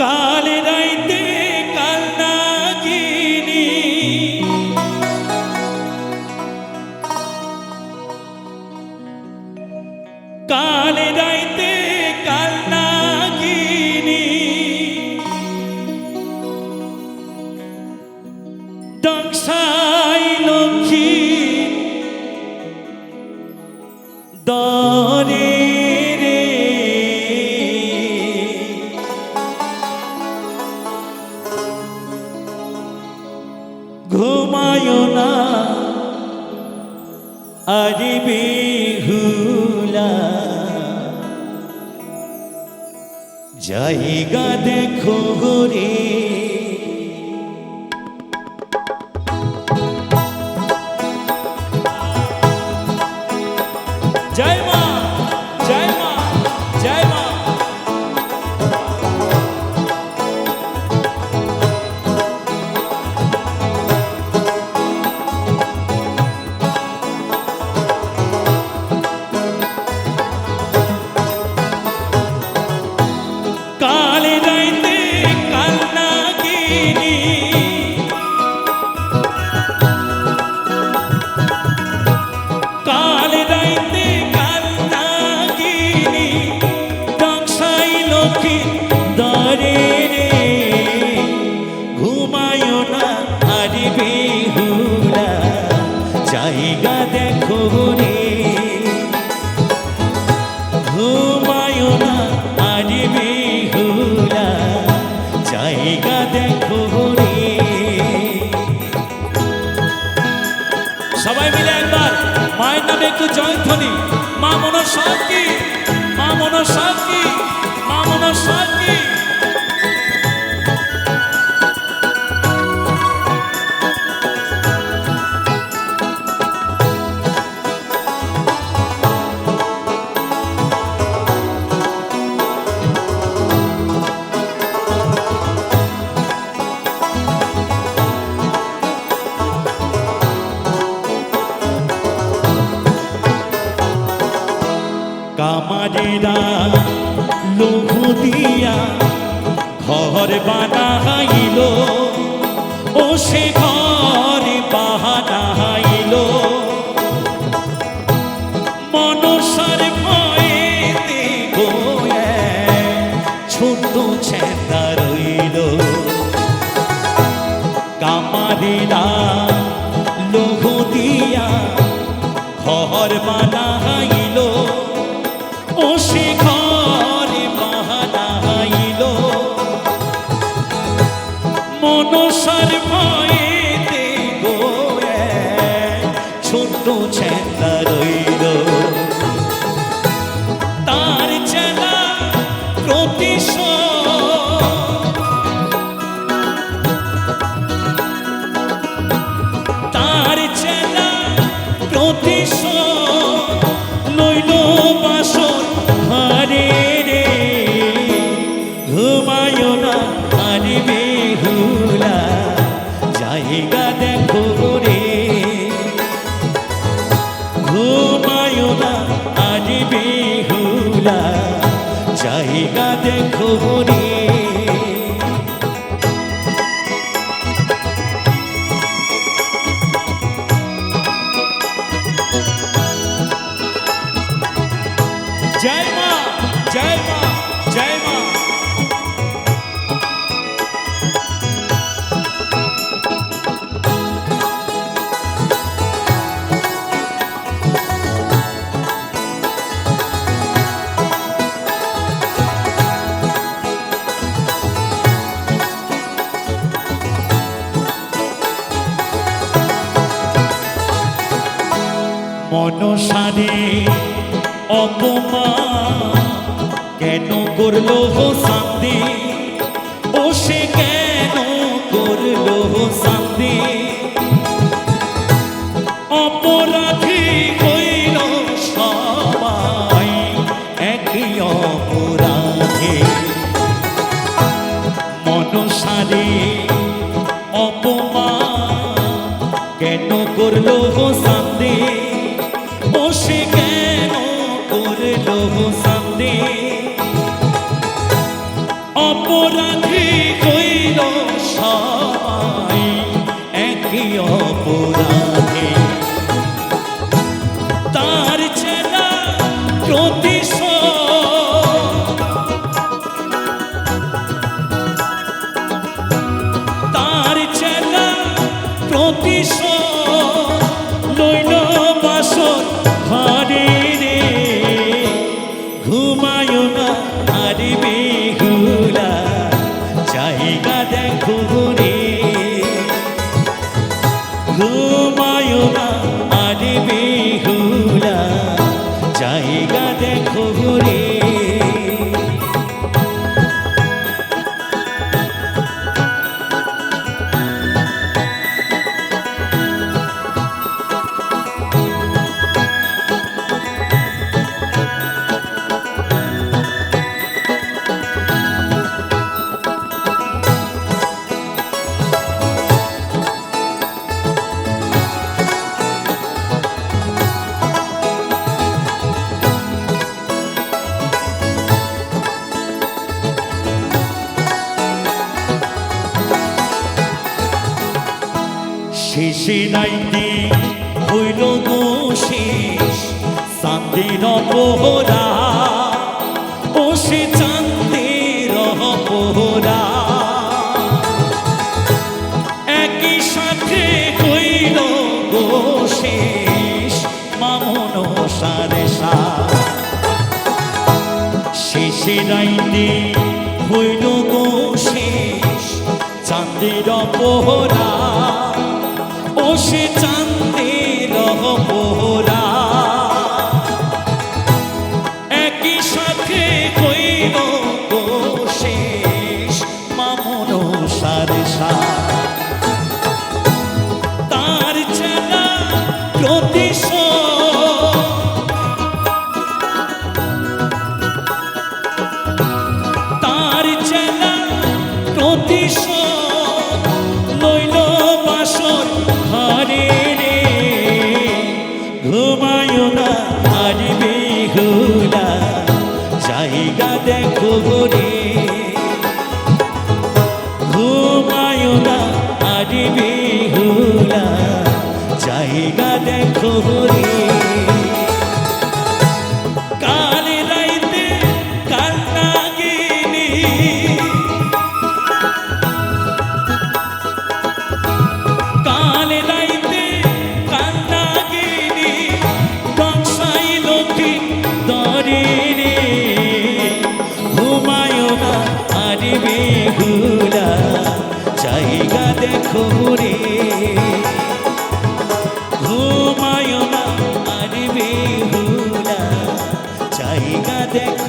কাল রাইতে কাল নাগিনি। কাল দরে রে। ঘুমায় না জায়গা দেখো রে। সবাই মিলে একবার মায়ের নামে একটু জয়ধ্বনি মা মনসা কি মা মনসা কি মা মনসা কি লঘু দিয়া ঘর বানাইল। ও সে ঘর বানাইল। মনসার গোয়ে ছোট ছেঁদা রইল। কামারেরা লঘু দিয়া ঘর বানাইল। ও সে জায়গা মনসারে অপমান কেন করল শান্তি ও সে কেন করল শান্তি অপরাধী হইল সবাই, একই অপরাধী। মনসারে অপমান কেন করল শান্তি ও সে কেন করল দেখো রে সিনাইতি হইল গোশিস চাঁদের পোহরা ও সে চাঁদের পোহরা একই সাথে হইল গোশিস মামন সারে সা শেষে রাইতে চাঁদের she done? দেখো রে। day.